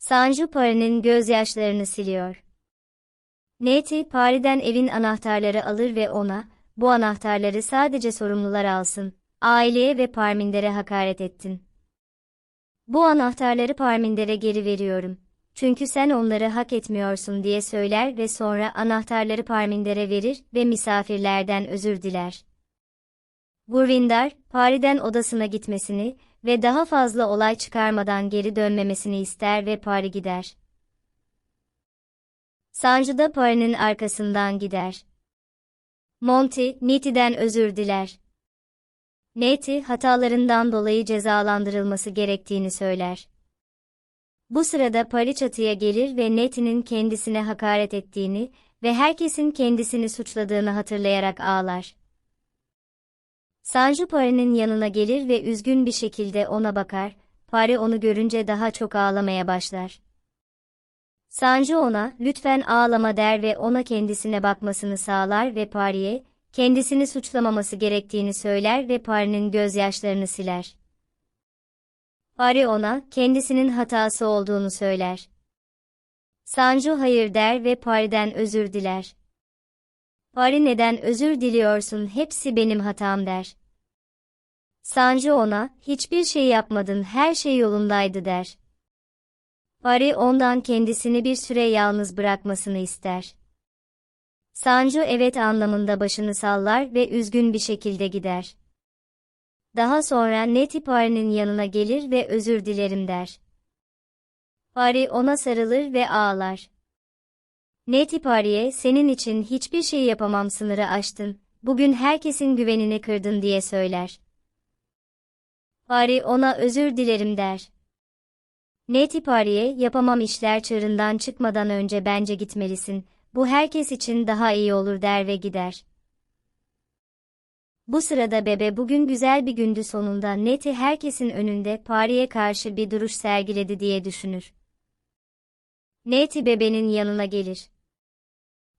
Sanju Pari'nin gözyaşlarını siliyor. Neti, Pari'den evin anahtarları alır ve ona, bu anahtarları sadece sorumlular alsın, aileye ve Parminder'e hakaret ettin. Bu anahtarları Parminder'e geri veriyorum. Çünkü sen onları hak etmiyorsun diye söyler ve sonra anahtarları Parminder'e verir ve misafirlerden özür diler. Gurvindar, Pari'den odasına gitmesini ve daha fazla olay çıkarmadan geri dönmemesini ister ve Pari gider. Sanju da Pari'nin arkasından gider. Monty, Niti'den özür diler. Neti, hatalarından dolayı cezalandırılması gerektiğini söyler. Bu sırada Pari çatıya gelir ve Neti'nin kendisine hakaret ettiğini ve herkesin kendisini suçladığını hatırlayarak ağlar. Sanju Pari'nin yanına gelir ve üzgün bir şekilde ona bakar, Pari onu görünce daha çok ağlamaya başlar. Sanju ona, lütfen ağlama der ve ona kendisine bakmasını sağlar ve Pari'ye, kendisini suçlamaması gerektiğini söyler ve Pari'nin gözyaşlarını siler. Pari ona, kendisinin hatası olduğunu söyler. Sanju hayır der ve Pari'den özür diler. Pari neden özür diliyorsun hepsi benim hatam der. Sanju ona, hiçbir şey yapmadın her şey yolundaydı der. Pari ondan kendisini bir süre yalnız bırakmasını ister. Sanju evet anlamında başını sallar ve üzgün bir şekilde gider. Daha sonra Neti Pari'nin yanına gelir ve özür dilerim der. Pari ona sarılır ve ağlar. Neti Pari'ye senin için hiçbir şey yapamam sınırı aştın, bugün herkesin güvenini kırdın diye söyler. Pari ona özür dilerim der. Neti Pari'ye yapamam işler çığırından çıkmadan önce bence gitmelisin, bu herkes için daha iyi olur der ve gider. Bu sırada bebe bugün güzel bir gündü sonunda Neti herkesin önünde Pari'ye karşı bir duruş sergiledi diye düşünür. Neti bebenin yanına gelir.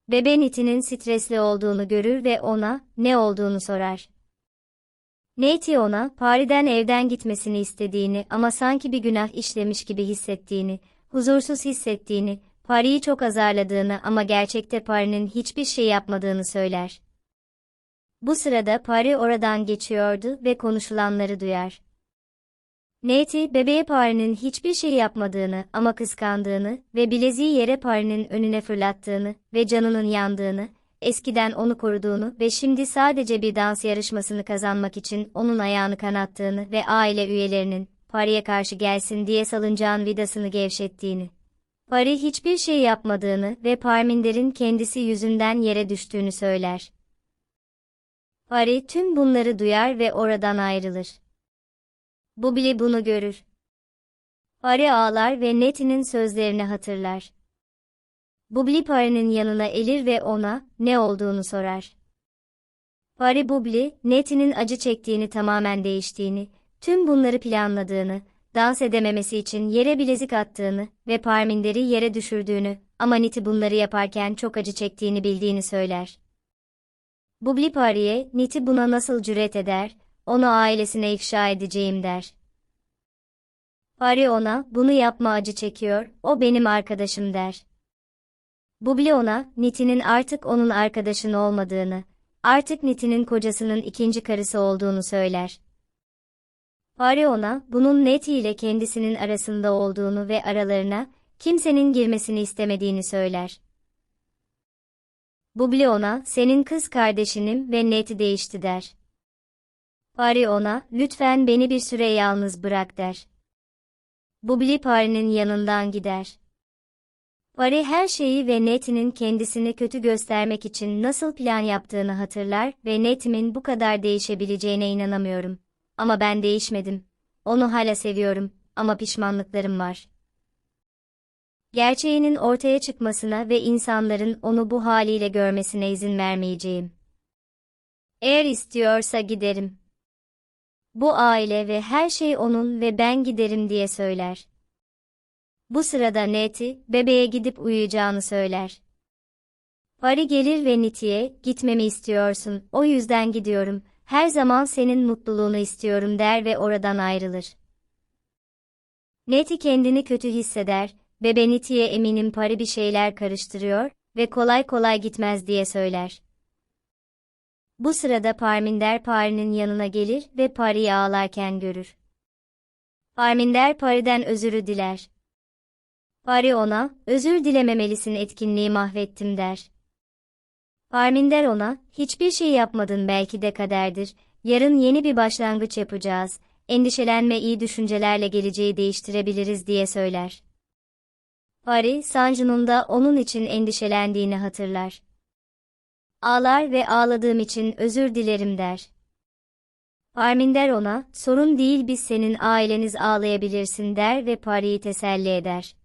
Bebe Neti'nin stresli olduğunu görür ve ona ne olduğunu sorar. Neti ona Pari'den evden gitmesini istediğini ama sanki bir günah işlemiş gibi hissettiğini, huzursuz hissettiğini, Pari'yi çok azarladığını ama gerçekte Pari'nin hiçbir şey yapmadığını söyler. Bu sırada Pari oradan geçiyordu ve konuşulanları duyar. Neti, bebeğe Pari'nin hiçbir şey yapmadığını ama kıskandığını ve bileziği yere Pari'nin önüne fırlattığını ve canının yandığını, eskiden onu koruduğunu ve şimdi sadece bir dans yarışmasını kazanmak için onun ayağını kanattığını ve aile üyelerinin, Pari'ye karşı gelsin diye salıncağın vidasını gevşettiğini. Pari hiçbir şey yapmadığını ve Parminder'in kendisi yüzünden yere düştüğünü söyler. Pari tüm bunları duyar ve oradan ayrılır. Bubli bunu görür. Pari ağlar ve Neti'nin sözlerini hatırlar. Bubli Pari'nin yanına elir ve ona ne olduğunu sorar. Pari Bubli, Neti'nin acı çektiğini tamamen değiştiğini, tüm bunları planladığını, dans edememesi için yere bilezik attığını ve Parminder'i yere düşürdüğünü ama Niti bunları yaparken çok acı çektiğini bildiğini söyler. Bubli Pari'ye, Niti buna nasıl cüret eder, onu ailesine ifşa edeceğim der. Pari ona, bunu yapma acı çekiyor, o benim arkadaşım der. Bubli ona, Niti'nin artık onun arkadaşın olmadığını, artık Niti'nin kocasının ikinci karısı olduğunu söyler. Pari ona, bunun Neti ile kendisinin arasında olduğunu ve aralarına, kimsenin girmesini istemediğini söyler. Bubli ona, senin kız kardeşinim ve Neti değişti der. Pari ona, lütfen beni bir süre yalnız bırak der. Bubli Pari'nin yanından gider. Pari her şeyi ve Neti'nin kendisini kötü göstermek için nasıl plan yaptığını hatırlar ve Neti'min bu kadar değişebileceğine inanamıyorum. Ama ben değişmedim. Onu hala seviyorum ama pişmanlıklarım var. Gerçeğinin ortaya çıkmasına ve insanların onu bu haliyle görmesine izin vermeyeceğim. Eğer istiyorsa giderim. Bu aile ve her şey onun ve ben giderim diye söyler. Bu sırada Neti, bebeğe gidip uyuyacağını söyler. Pari gelir ve Niti'ye, gitmemi istiyorsun, o yüzden gidiyorum, her zaman senin mutluluğunu istiyorum der ve oradan ayrılır. Neti kendini kötü hisseder Bebe Niti'ye eminim Pari bir şeyler karıştırıyor ve kolay kolay gitmez diye söyler. Bu sırada Parminder Pari'nin yanına gelir ve Pari'yi ağlarken görür. Parminder Pari'den özürü diler. Pari ona, özür dilememelisin etkinliği mahvettim der. Parminder ona, hiçbir şey yapmadın belki de kaderdir, yarın yeni bir başlangıç yapacağız, endişelenme iyi düşüncelerle geleceği değiştirebiliriz diye söyler. Pari, Sanju'nun da onun için endişelendiğini hatırlar. Ağlar ve ağladığım için özür dilerim der. Parminder ona, sorun değil biz senin aileniz ağlayabilirsin der ve Pari'yi teselli eder.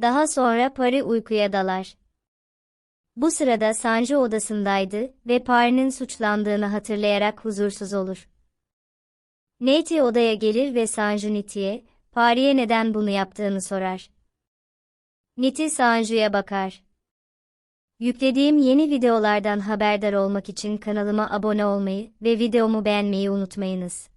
Daha sonra Pari uykuya dalar. Bu sırada Sanji odasındaydı ve Pari'nin suçlandığını hatırlayarak huzursuz olur. Neti odaya gelir ve Sanju Niti'ye, Pari'ye neden bunu yaptığını sorar. Niti Sanju'ya bakar. Yüklediğim yeni videolardan haberdar olmak için kanalıma abone olmayı ve videomu beğenmeyi unutmayınız.